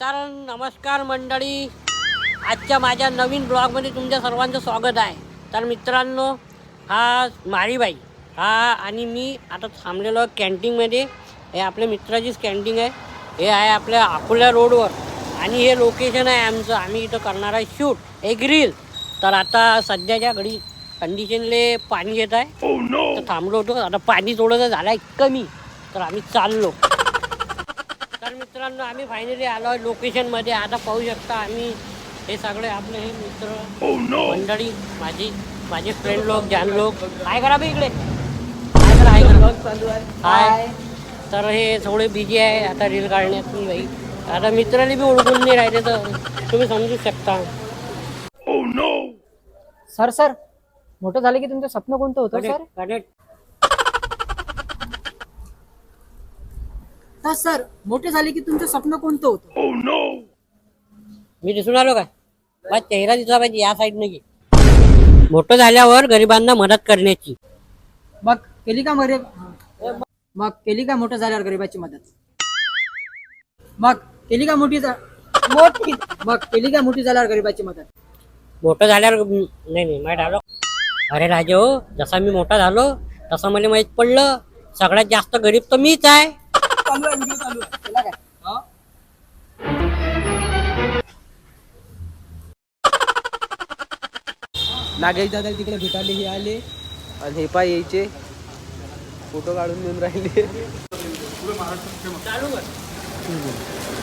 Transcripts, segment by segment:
तर नमस्कार मंडळी. आजच्या माझ्या नवीन ब्लॉगमध्ये तुमच्या सर्वांचं स्वागत आहे. तर मित्रांनो हा माळीबाई हा आणि मी आता थांबलेलो कॅन्टीनमध्ये. हे आपल्या मित्राचीच कॅन्टीन आहे. हे आहे आपल्या अकोला रोडवर. आणि हे लोकेशन आहे आमचं. आम्ही इथं करणार आहे शूट. एक रील तर आता सध्याच्या घडी कंडिशनले पाणी येत आहे. तर थांबलो होतो. आता पाणी थोडंसं झालं आहे कमी. तर आम्ही चाललो. तर मित्रांनो आम्ही फायनली आलो आहे लोकेशनमध्ये आता पाहू शकता आम्ही हे सगळे आपले हे मित्र मंडळी माझी माझे फ्रेंड लोक जान लोक. काय करा बे इकडे. काय करा हाय करा. हाय. तर हे थोडे बिझी आहे. आता रील काढण्यात मी बाई. आता मित्राने बी ओळखून नाही राहिले तर तुम्ही समजू शकता. सर सर मोठं झालं की तुमचं स्वप्न कोणतं होतं सर करेक्ट हा सर मोठे झाले की तुमचं स्वप्न कोणतं होतं? मी दिसून आलो का माझा चेहरा दिसला पाहिजे या साईडने घे मोठं झाल्यावर गरिबांना मदत करण्याची. मग केली का मरे मग केली का मोठं झाल्यावर गरीबाची मदत? मग केली का मोठी झा- मोठी. मग केली का मोठी झाल्यावर गरीबाची मदत? मोठं झाल्यावर नाही नाही माहीत आलो. अरे राजे हो जसा मी मोठा झालो तसं मला माहीत पडलं. सगळ्यात जास्त गरीब तर मीच आहे. चालू आहे व्हिडिओ चालू आहे. काय? नागेश दादा तिकडे भेटायला हे आले आणि हे पाय यायचे. फोटो काढून देऊन राहिले. चालू कर.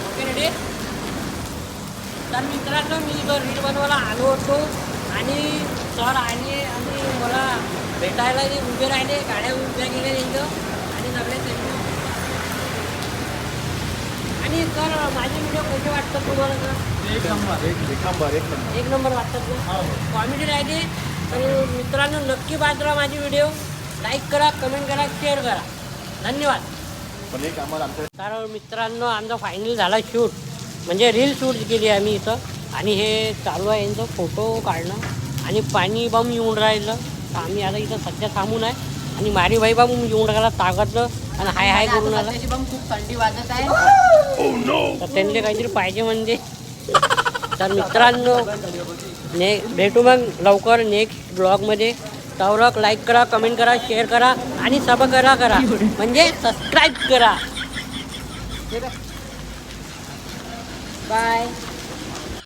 ओके रेडी तर मित्रांनो मी इथं रील बनवायला आलो होतो आणि सर आले आणि मला भेटायला ते उभे राहिले गाड्या उभ्या गेल्या त्यांचं आणि सगळे आणि सर माझे व्हिडिओ कसे वाटतात तुम्हाला सर? एक नंबर. एक नंबर एक नंबर. एक नंबर वाटतात ना कॉमेडी राहते तर मित्रांनो नक्की बाजरा माझे व्हिडिओ लाईक करा कमेंट करा शेअर करा. धन्यवाद. पण एक आम्हाला आमच्या तर मित्रांनो आमचा फायनल झाला शूट म्हणजे रील शूट केली आम्ही इथं. आणि हे चालू आहे यांचं फोटो काढणं. आणि पाणी बम येऊन राहिलं. तर आम्ही आता इथं सध्या थांबून आहे. आणि मारी बाई बम येऊन राहिला ताकदलं आणि हाय हाय करून आला. खूप थंडी वाजत आहे. तर त्यांनी काहीतरी पाहिजे म्हणजे. तर मित्रांनो ने भेटू मग लवकर नेक्स्ट ब्लॉगमध्ये. तवरक लाईक करा कमेंट करा शेअर करा आणि सब करा. करा म्हणजे सबस्क्राईब करा. बाय